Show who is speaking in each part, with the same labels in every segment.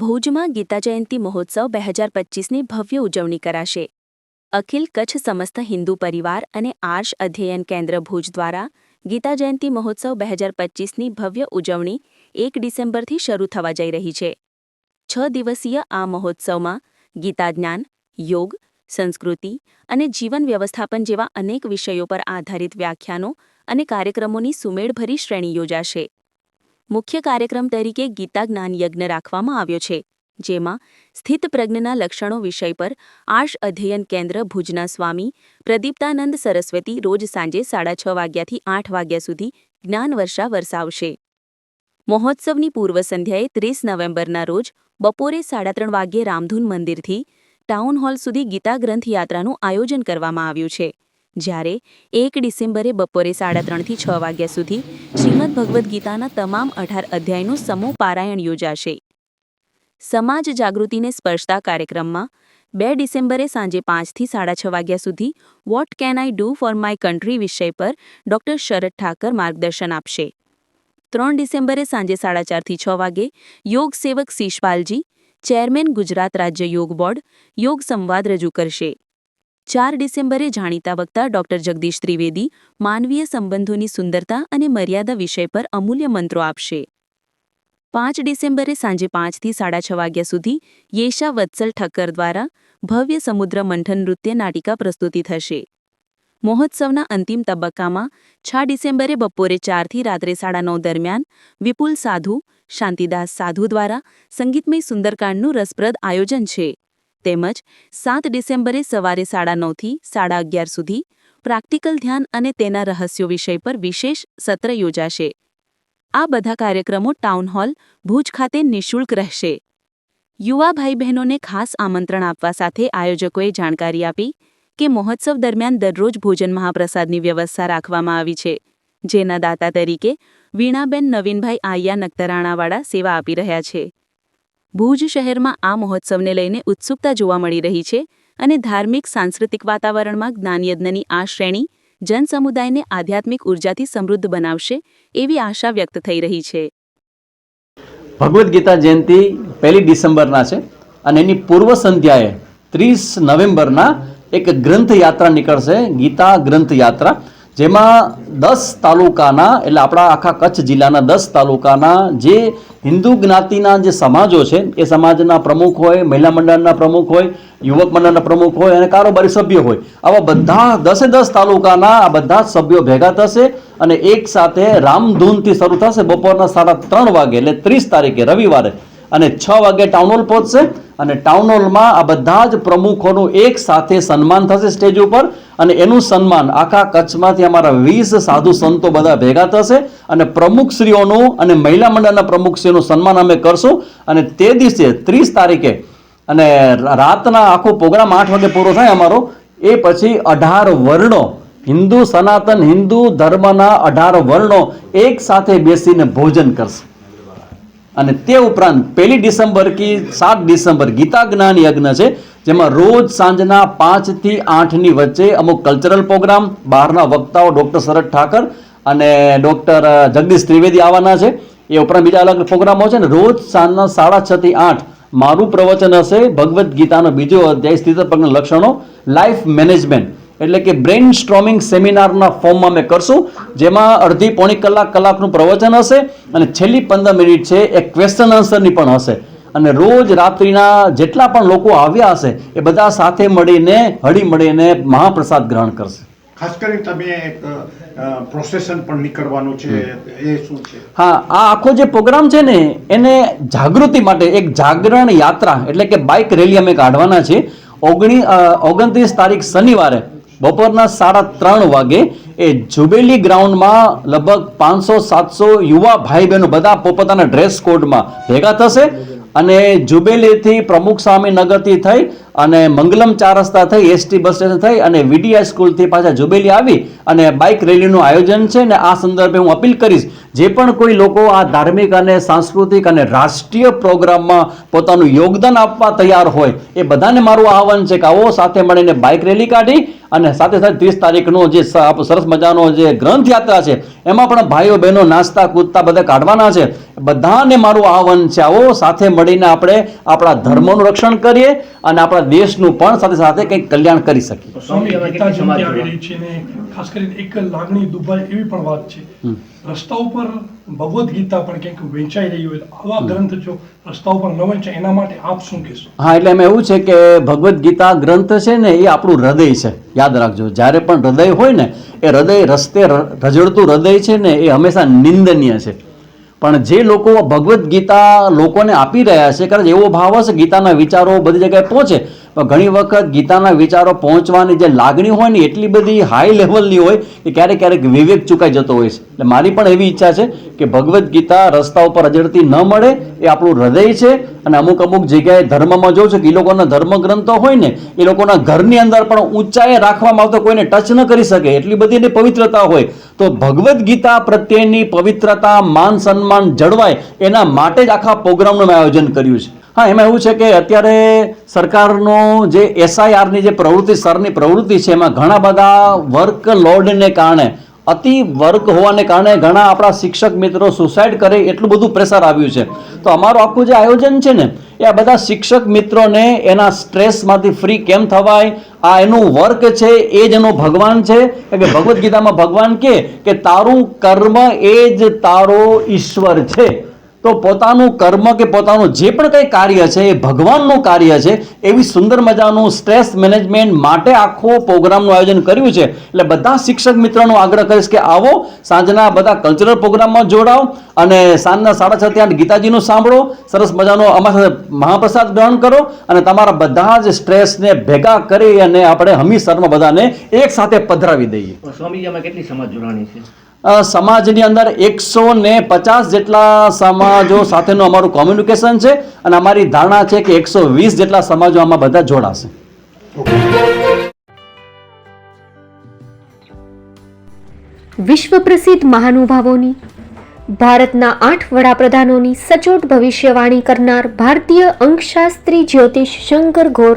Speaker 1: ભુજમાં ગીતા જયંતિ મહોત્સવ બે હજાર પચીસની ભવ્ય ઉજવણી કરાશે. અખિલ કચ્છ સમસ્ત હિન્દુ પરિવાર અને આર્ષ અધ્યયન કેન્દ્ર ભુજ દ્વારા ગીતા જયંતિ મહોત્સવ બે હજાર પચીસની ભવ્ય ઉજવણી એક ડિસેમ્બરથી શરૂ થવા જઈ રહી છે. છ દિવસીય આ મહોત્સવમાં ગીતા જ્ઞાન, યોગ, સંસ્કૃતિ અને જીવન વ્યવસ્થાપન જેવા અનેક વિષયો પર આધારિત વ્યાખ્યાનો અને કાર્યક્રમોની સુમેળભરી શ્રેણી યોજાશે. મુખ્ય કાર્યક્રમ તરીકે ગીતા જ્ઞાન યજ્ઞ રાખવામાં આવ્યો છે, જેમાં સ્થિત પ્રજ્ઞના લક્ષણો વિષય પર આર્ષ અધ્યયન કેન્દ્ર ભુજના સ્વામી પ્રદીપ્તાનંદ સરસ્વતી રોજ સાંજે સાડા છ વાગ્યાથી આઠ વાગ્યા સુધી જ્ઞાનવર્ષા વરસાવશે. મહોત્સવની પૂર્વ સંધ્યાએ ત્રીસ નવેમ્બરના રોજ બપોરે સાડા ત્રણ વાગ્યે રામધૂન મંદિરથી ટાઉન હોલ સુધી ગીતા ગ્રંથ યાત્રાનું આયોજન કરવામાં આવ્યું છે. જ્યારે એક ડિસેમ્બરે બપોરે સાડા ત્રણથી છ વાગ્યા સુધી શ્રીમદ ભગવદ્ ગીતાના તમામ અઢાર અધ્યાયનું સમૂહ પારાયણ યોજાશે. સમાજ જાગૃતિને સ્પર્શતા કાર્યક્રમમાં બે ડિસેમ્બરે સાંજે પાંચથી સાડા છ વાગ્યા સુધી what can I do for my country વિષય પર ડોક્ટર શરદ ઠાકર માર્ગદર્શન આપશે. ત્રણ ડિસેમ્બરે સાંજે સાડા ચારથી છ વાગે યોગ સેવક શીશપાલજી, ચેરમેન ગુજરાત રાજ્ય યોગ બોર્ડ યોગ સંવાદ રજૂ કરશે. ચાર ડિસેમ્બરે જાણીતા વક્તા ડોક્ટર જગદીશ ત્રિવેદી માનવીય સંબંધોની સુંદરતા અને મર્યાદા વિષય પર અમૂલ્ય મંત્રો આપશે. પાંચ ડિસેમ્બરે સાંજે પાંચથી સાડા છ વાગ્યા સુધી યેશા વત્સલ ઠક્કર દ્વારા ભવ્ય સમુદ્ર મંથન નૃત્ય નાટિકા પ્રસ્તુતિ થશે. મહોત્સવના અંતિમ તબક્કામાં છ ડિસેમ્બરે બપોરે ચારથી રાત્રે સાડા નવ દરમિયાન વિપુલ સાધુ, શાંતિદાસ સાધુ દ્વારા સંગીતમય સુંદરકાંડનું રસપ્રદ આયોજન છે. તેમજ સાત ડિસેમ્બરે સવારે સાડા નવથી સાડા અગિયાર સુધી પ્રાક્ટિકલ ધ્યાન અને તેના રહસ્યો વિષય પર વિશેષ સત્ર યોજાશે. આ બધા કાર્યક્રમો ટાઉન હોલ, ભુજ ખાતે નિઃશુલ્ક રહેશે. યુવા ભાઈ બહેનોને ખાસ આમંત્રણ આપવા સાથે આયોજકોએ જાણકારી આપી કે મહોત્સવ દરમિયાન દરરોજ ભોજન મહાપ્રસાદની વ્યવસ્થા રાખવામાં આવી છે. જેના દાતા તરીકે વીણાબેન નવીનભાઈ આયા નખતરાણાવાળા સેવા આપી રહ્યા છે. ભુજ શહેરમાં આ મહોત્સવને લઈને ઉત્સુકતા જોવા મળી રહી છે અને ધાર્મિક, સાંસ્કૃતિક વાતાવરણમાં જ્ઞાનયજ્ઞની આ શ્રેણી જનસમુદાયને આધ્યાત્મિક ઉર્જાથી સમૃદ્ધ બનાવશે એવી આશા વ્યક્ત થઈ રહી છે.
Speaker 2: ભગવદ્ ગીતા જયંતિ પહેલી ડિસેમ્બરના છે અને એની પૂર્વ સંધ્યાએ ત્રીસ નવેમ્બરના એક ગ્રંથ યાત્રા નીકળશે, ગીતા ગ્રંથ યાત્રા જેમાં દસ તાલુકાના, એટલે આપણા આખા કચ્છ જિલ્લાના દસ તાલુકાના જે હિન્દુ જ્ઞાતિના જે સમાજો છે, એ સમાજના પ્રમુખ હોય, મહિલા મંડળના પ્રમુખ હોય, યુવક મંડળના પ્રમુખ હોય અને કારોબારી સભ્યો હોય. આવા બધા દસે દસ તાલુકાના આ બધા સભ્યો ભેગા થશે અને એક સાથે રામધૂનથી શરૂ થશે. બપોરના સાડા ત્રણ વાગે, એટલે ત્રીસ તારીખે, રવિવારે અને છ વાગે ટાઉન હોલ પહોંચશે અને ટાઉન હોલમાં આ બધા જ પ્રમુખોનું એક સાથે સન્માન થશે સ્ટેજ ઉપર અને એનું સન્માન આખા કચ્છમાંથી અમારા વીસ સાધુ સંતો બધા ભેગા થશે અને પ્રમુખશ્રીઓનું અને મહિલા મંડળના પ્રમુખશ્રીઓનું સન્માન અમે કરશું અને તે દિવસે ત્રીસ તારીખે અને રાતના આખો પ્રોગ્રામ આઠ વાગે પૂરો થાય અમારો, એ પછી અઢાર વર્ણો, હિન્દુ સનાતન હિન્દુ ધર્મના અઢાર વર્ણો એક સાથે બેસીને ભોજન કરશે. અને તે ઉપરાંત પહેલી ડિસેમ્બર કી સાત ડિસેમ્બર ગીતા જ્ઞાન યજ્ઞ છે, જેમાં રોજ સાંજના પાંચથી આઠની વચ્ચે અમુક કલ્ચરલ પ્રોગ્રામ બહારના વક્તાઓ ડૉક્ટર શરદ ઠાકર અને ડૉક્ટર જગદીશ ત્રિવેદી આવવાના છે. એ ઉપરાંત બીજા અલગ પ્રોગ્રામો છે ને રોજ સાંજના સાડા છથી આઠ મારું પ્રવચન હશે ભગવદ્ ગીતાનો બીજો અધ્યાય સ્થિતપ્રજ્ઞ લક્ષણો લાઈફ મેનેજમેન્ટ એટલે કે બ્રેઇન સ્ટ્રોમિંગ સેમિનારના ફોર્મમાં અમે કરશું જેમાં અડધી પોણી કલાક કલાકનું પ્રવચન હશે અને છેલ્લી પંદર મિનિટ છે એ ક્વેશ્ચન આન્સરની પણ હશે. અને રોજ રાત્રિના જેટલા પણ લોકો આવ્યા હશે એ બધા સાથે મળીને હળી મળીને મહાપ્રસાદ ગ્રહણ કરશે.
Speaker 3: ખાસ કરીને તમે એક પ્રોસેસન પણ નીકળવાનું છે એ શું છે?
Speaker 2: હા આ આખો જે પ્રોગ્રામ છે ને એને જાગૃતિ માટે એક જાગરણ યાત્રા એટલે કે બાઇક રેલી અમે કાઢવાના છે ઓગણી ઓગણત્રીસ તારીખ શનિવારે બપોરના સાડા ત્રણ વાગે એ જુબેલી ગ્રાઉન્ડમાં લગભગ પાંચસો, સાતસો યુવા ભાઈ બહેનો બધા પોતપોતાના ડ્રેસ કોડમાં ભેગા થશે અને જુબેલીથી પ્રમુખ સ્વામી નગરથી થઈ અને મંગલમ ચાર રસ્તા થઈ એસટી બસ સ્ટેશન થઈ અને વીડીઆઈ સ્કૂલથી પાછા જુબેલી આવી અને બાઇક રેલીનું આયોજન છે ને આ સંદર્ભે હું અપીલ કરીશ, જે પણ કોઈ લોકો આ ધાર્મિક અને સાંસ્કૃતિક અને રાષ્ટ્રીય પ્રોગ્રામમાં પોતાનું યોગદાન આપવા તૈયાર હોય, એ બધાને મારું આહવાન છે કે આવો સાથે મળીને બાઇક રેલી કાઢી અને સાથે સાથે ત્રીસ તારીખનો જે સરસ મજાનો જે ગ્રંથ યાત્રા છે, એમાં પણ ભાઈઓ બહેનો નાસ્તા, કૂદતા બધા કાઢવાના છે, બધાને મારું આહવાન છે આવો સાથે મળીને આપણે આપણા ધર્મનું રક્ષણ કરીએ અને આપણા દેશનું પણ સાથે સાથે કંઈક કલ્યાણ કરી શકીએ.
Speaker 4: સ્વામી
Speaker 5: સ્વામી
Speaker 4: ગીતા જયંતિ આવી રહી છે ને ખાસ કરીને એક લાગણી દુભાય એવી પણ વાત છે. રસ્તા ઉપર ભગવદ્ ગીતા પણ ક્યાંક વેચાઈ રહી હોય આવા ગ્રંથ જો રસ્તા ઉપર ન વેચાય એના માટે આપ શું કહેશો?
Speaker 2: હા એટલે એમાં એવું છે કે ભગવદ્ ગીતા ગ્રંથ છે ને એ આપણું હૃદય છે. યાદ રાખજો જ્યારે પણ હૃદય હોય ને એ હૃદય રસ્તે રજડતું હૃદય છે ને એ હંમેશા નિંદનીય છે. પણ જે લોકો ભગવદ્ ગીતા લોકોને આપી રહ્યા છે, કદાચ એવો ભાવ હશે, ગીતાના વિચારો બધી જગ્યાએ પહોંચે ઘણી વખત ગીતાના વિચારો પહોંચવાની જે લાગણી હોય ને, એટલી બધી હાઈ લેવલની હોય કે ક્યારેક ક્યારેક વિવેક ચૂકાઈ જતો હોય છે. એટલે મારી પણ એવી ઈચ્છા છે કે ભગવદ્ ગીતા રસ્તા ઉપર અજડતી ન મળે, એ આપણું હૃદય છે અને અમુક અમુક જગ્યાએ ધર્મમાં જોઉં છું કે એ લોકોના ધર્મગ્રંથો હોય ને એ લોકોના ઘરની અંદર પણ ઊંચાઈએ રાખવામાં આવતો કોઈને ટચ ન કરી શકે, એટલી બધી એની પવિત્રતા હોય. તો ભગવદ્ ગીતા પ્રત્યેની પવિત્રતા, માન સન્માન જળવાય, એના માટે જ આખા પ્રોગ્રામનું આયોજન કર્યું છે. હા, એમાં એવું છે કે અત્યારે સરકારનો જે એસઆઈઆરની જે પ્રવૃત્તિ સરની પ્રવૃત્તિ છે, એમાં ઘણા બધા વર્ક લોડને કારણે, અતિ વર્ક હોવાને કારણે ઘણા આપણા શિક્ષક મિત્રો સુસાઇડ કરે એટલું બધું પ્રેશર આવ્યું છે. તો અમારું આખું જે આયોજન છે ને, એ આ બધા શિક્ષક મિત્રોને એના સ્ટ્રેસમાંથી ફ્રી કેમ થવાય, આ એનું વર્ક છે, એ જ એનો ભગવાન છે કે ભગવદ્ ગીતામાં ભગવાન કે તારું કર્મ એ જ તારો ઈશ્વર છે. તો પોતાનું કર્મ કે પોતાનું જે પણ કંઈ કાર્ય છે, એ ભગવાનનું કાર્ય છે, એવી સુંદર મજાનું સ્ટ્રેસ મેનેજમેન્ટ માટે આખો પ્રોગ્રામનું આયોજન કર્યું છે. એટલે બધા શિક્ષક મિત્રોનો આગ્રહ કરીશ કે આવો, સાંજના બધા કલ્ચરલ પ્રોગ્રામમાં જોડાઓ અને સાંજના સાડા છ ત્યાં ગીતાજીનું સાંભળો, સરસ મજાનો અમારા સાથે મહાપ્રસાદ ગ્રહણ કરો અને તમારા બધા જ સ્ટ્રેસને ભેગા કરી અને આપણે હમીસરમાં બધાને એક સાથે પધરાવી દઈએ.
Speaker 5: સ્વામીજી, આમાં કેટલી સમજ જોડાણી છે?
Speaker 2: સમાજની અંદર એકસો ને પચાસ જેટલા સમાજો સાથેનું અમારું કોમ્યુનિકેશન છે અને અમારી ધારણા છે કે એકસો વીસ જેટલા સમાજો આમાં બધા જોડાશે.
Speaker 6: વિશ્વ પ્રસિદ્ધ મહાનુભાવોની, ભારતના આઠ વડાપ્રધાનોની સચોટ ભવિષ્યવાણી કરનાર ભારતીય અંકશાસ્ત્રી જ્યોતિષ શંકર ઘોર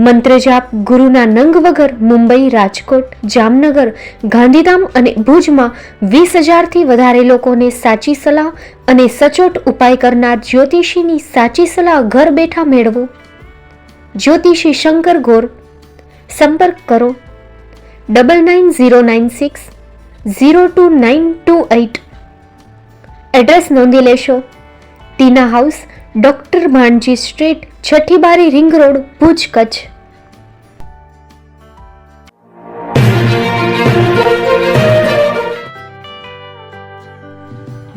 Speaker 6: મંત્રજાપ ગુરુના નંગ વગર મુંબઈ, રાજકોટ, જામનગર, ગાંધીધામ અને ભુજમાં વીસ હજારથી વધારે લોકોને સાચી સલાહ અને સચોટ ઉપાય કરનાર જ્યોતિષીની સાચી સલાહ ઘર બેઠા મેળવો. જ્યોતિષી શંકર ગોર, સંપર્ક કરો. Double nine zero nine six zero two nine two eight address નોંધી લેશો. Tina house, doctor Bhanji street, છઠ્ઠી બારી રિંગ રોડ, ભુજ કચ્છ.